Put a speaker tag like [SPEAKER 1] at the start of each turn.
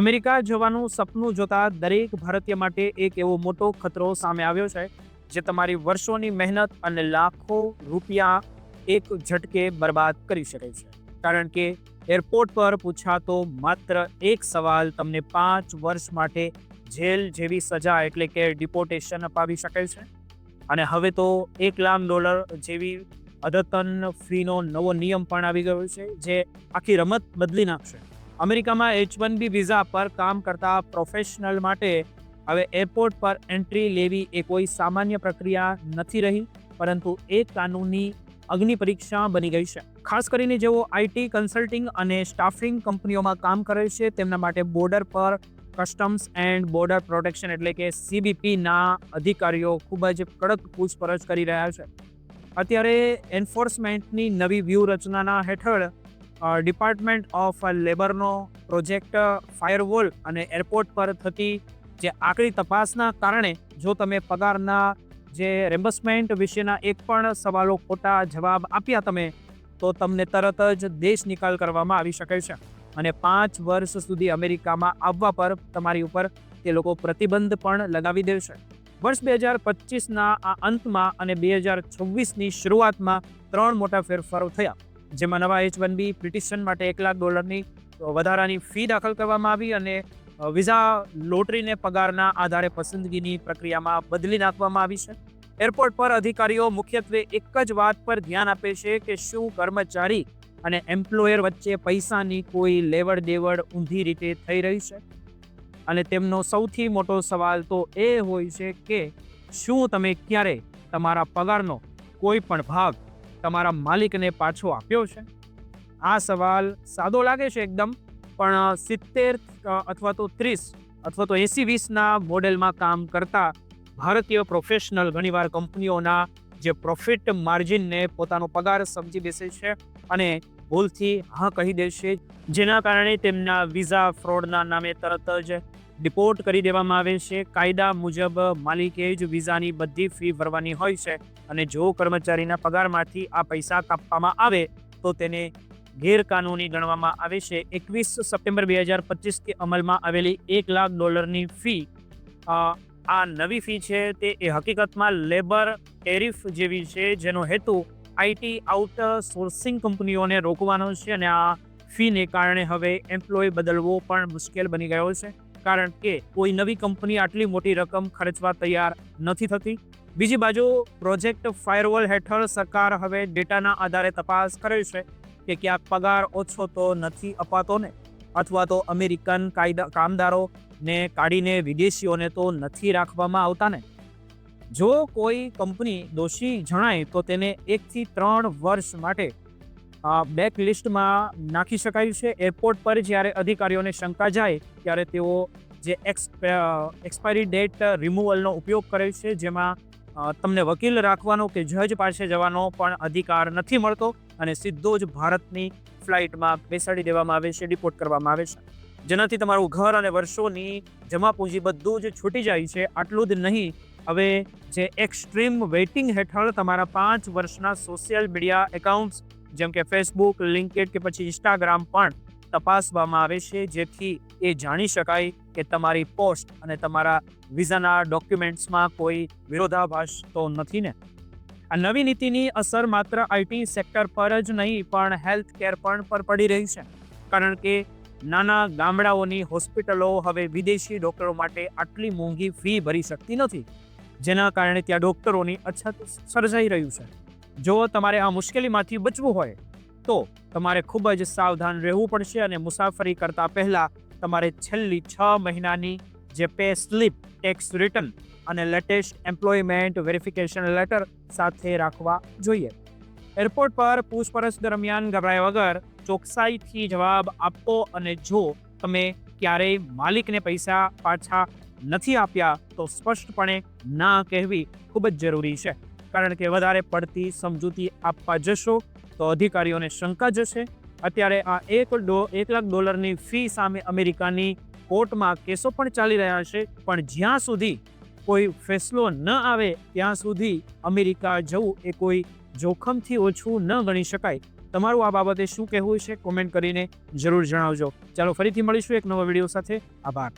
[SPEAKER 1] America જવાનું સપનું જોતા દરેક ભારતીય માટે એક એવો મોટો ખતરો સામે આવ્યો છે, જે તમારી વર્ષોની મહેનત અને લાખો રૂપિયા એક ઝટકે બરબાદ કરી શકે છે. કારણ કે એરપોર્ટ પર પૂછાતો માત્ર એક સવાલ તમને પાંચ વર્ષ માટે જેલ જેવી સજા એટલે કે ડિપોર્ટેશન અપાવી શકે છે. અને હવે તો એક લાખ ડોલર જેવી અદ્યતન ફીનો નવો નિયમ પણ આવી ગયો છે, જે આખી રમત બદલી નાખશે. અમેરિકામાં એચ વન બી વિઝા પર કામ કરતા પ્રોફેશનલ માટે હવે એરપોર્ટ પર એન્ટ્રી લેવી એ કોઈ સામાન્ય પ્રક્રિયા નથી રહી, પરંતુ એક કાનૂની અગ્નિ પરીક્ષા બની ગઈ છે. ખાસ કરીને જેઓ આઈટી કન્સલ્ટિંગ અને સ્ટાફિંગ કંપનીઓમાં કામ કરે છે, તેમના માટે બોર્ડર પર કસ્ટમ્સ એન્ડ બોર્ડર પ્રોટેક્શન એટલે કે સીબીપીના અધિકારીઓ ખૂબ જ કડક પૂછપરછ કરી રહ્યા છે. અત્યારે એન્ફોર્સમેન્ટની નવી વ્યૂહરચનાના હેઠળ ડિપાર્ટમેન્ટ ઓફ લેબરનો પ્રોજેક્ટ ફાયરવોલ અને એરપોર્ટ પર થતી જે આકરી તપાસના કારણે જો તમે પગારના જે રેમ્બર્સમેન્ટ વિશેના એક પણ સવાલો ખોટા જવાબ આપ્યા તમે, તો તમને તરત જ દેશ નિકાલ કરવામાં આવી શકે છે. અને પાંચ વર્ષ સુધી અમેરિકામાં આવવા પર તમારી ઉપર તે લોકો પ્રતિબંધ પણ લગાવી દેશે. વર્ષ બે હજાર પચીસના આ અંતમાં અને બે હજાર છવ્વીસની શરૂઆતમાં ત્રણ મોટા ફેરફારો થયા. જેમાં નવા એચ વન બી પિટિશન માટે એક લાખ ડોલરની વધારાની ફી દાખલ કરવામાં આવી અને વિઝા લોટરીને પગારના આધારે પસંદગીની પ્રક્રિયામાં બદલી નાખવામાં આવી છે. એરપોર્ટ પર અધિકારીઓ મુખ્યત્વે એક જ વાત પર ધ્યાન આપે છે કે શું કર્મચારી અને એમ્પ્લોયર વચ્ચે પૈસાની કોઈ લેવડ દેવડ ઊંધી રીતે થઈ રહી છે? અને તેમનો સૌથી મોટો સવાલ તો એ હોય છે કે શું તમે ક્યારે તમારા પગારનો કોઈ પણ ભાગ તમારા માલિકને પાછો આપ્યો છે? આ સવાલ સાદો લાગે છે એકદમ, પણ સિત્તેર અથવા તો ત્રીસ, અથવા તો એસી વીસના મોડેલમાં કામ કરતા ભારતીય પ્રોફેશનલ ઘણીવાર કંપનીઓના જે પ્રોફિટ માર્જિનને પોતાનો પગાર સમજી બેસે છે અને ભૂલથી હા કહી દેશે જેના કારણે તેમના વિઝા ફ્રોડના નામે તરત જ ડિપોર્ટ કરી દેવામાં આવે છે. કાયદા મુજબ માલિકે જ વિઝાની બધી ફી ભરવાની હોય છે અને જો કર્મચારીના પગારમાંથી આ પૈસા કાપવામાં આવે તો તેને ગેરકાનૂની ગણવામાં આવે છે. એકવીસ સપ્ટેમ્બર બે હજાર પચીસથી અમલમાં આવેલી એક લાખ ડોલરની ફી આ નવી ફી છે તે એ હકીકતમાં લેબર ટેરિફ જેવી છે જેનો હેતુ આઈટી આઉટ સોર્સિંગ કંપનીઓને રોકવાનો છે અને આ ફીને કારણે હવે એમ્પ્લોય બદલવો પણ મુશ્કેલ બની ગયો છે. કારણ કે કોઈ નવી કંપની આટલી મોટી રકમ ખર્ચવા તૈયાર નથી થતી. બીજી બાજુ, પ્રોજેક્ટ ફાયરવોલ હેઠળ સરકાર હવે ડેટાના આધારે તપાસ કરે છે કે ક્યાંક પગાર ઓછો તો નથી અપાતો ને, અથવા તો અમેરિકન કાયદા કામદારો ને કાઢીને વિદેશીઓને તો નથી રાખવામાં આવતા ને. જો કોઈ કંપની દોષી જણાય તો તેને એકથી ત્રણ વર્ષ માટે બ્લેક લિસ્ટમાં નાખી શકાય છે. એરપોર્ટ પર જ્યારે અધિકારીઓને શંકા જાય, ત્યારે તેઓ જે એક્સ એક્સપાયરી ડેટ રિમૂવલનો ઉપયોગ કરે છે, જેમાં તમને વકીલ રાખવાનો કે જજ પાસે જવાનો પણ અધિકાર નથી મળતો અને સીધો જ ભારતની ફ્લાઇટમાં બેસાડી દેવામાં આવે છે ડિપોર્ટ કરવામાં આવે છે. જેનાથી તમારું ઘર અને વર્ષોની જમા પૂંજી બધું જ છૂટી જાય છે. આટલું જ નહીં, હવે જે એક્સ્ટ્રીમ વેઇટિંગ હેઠળ તમારા પાંચ વર્ષના સોશિયલ મીડિયા એકાઉન્ટ્સ જેમ કે ફેસબુક લિંકેડ કે પછી ઇન્સ્ટાગ્રામ પણ તપાસવામાં આવે છે, જેથી એ જાણી શકાય કે તમારી પોસ્ટ અને તમારા વિઝાના ડોક્યુમેન્ટ્સમાં કોઈ વિરોધાભાસ તો નથી ને. આ નવી નીતિની અસર માત્ર આઈટી સેક્ટર પર જ નહીં, પણ હેલ્થ કેર પણ પર પડી રહી છે. કારણ કે નાના ગામડાઓની હોસ્પિટલો હવે વિદેશી ડોક્ટરો માટે આટલી મોંઘી ફી ભરી શકતી નથી, જેના કારણે ત્યાં ડોક્ટરોની અછત સર્જાઈ રહ્યું છે. જો તમારે આ મુશ્કેલીમાંથી બચવું હોય, તો તમારે ખૂબ જ સાવધાન રહેવું પડશે અને મુસાફરી કરતા પહેલા તમારે છેલ્લી છ મહિનાની જે પે સ્લીપ, ટેક્સ રિટર્ન અને લેટેસ્ટ એમ્પ્લોયમેન્ટ વેરિફિકેશન લેટર સાથે રાખવા જોઈએ. એરપોર્ટ પર પૂછપરછ દરમિયાન ગભરાયા વગર ચોકસાઈથી જવાબ આપો અને જો તમે ક્યારેય માલિકને પૈસા પાછા નથી આપ્યા, તો સ્પષ્ટપણે ના કહેવી ખૂબ જ જરૂરી છે. કારણ કે વધારે પડતી સમજૂતી આપવા જશો તો અધિકારીઓને શંકા જશે. અત્યારે આ એક ડો, એક લાખ ડોલરની ફી સામે અમેરિકાની કોર્ટમાં કેસો પણ ચાલી રહ્યા છે, પણ જ્યાં સુધી કોઈ ફેસલો ન આવે, ત્યાં સુધી અમેરિકા જવું એ કોઈ જોખમથી ઓછું ન ગણી શકાય. તમારું આ બાબતે શું કહેવું છે કોમેન્ટ કરીને જરૂર જણાવજો. ચાલો ફરીથી મળીશું એક નવા વીડિયો સાથે. આભાર.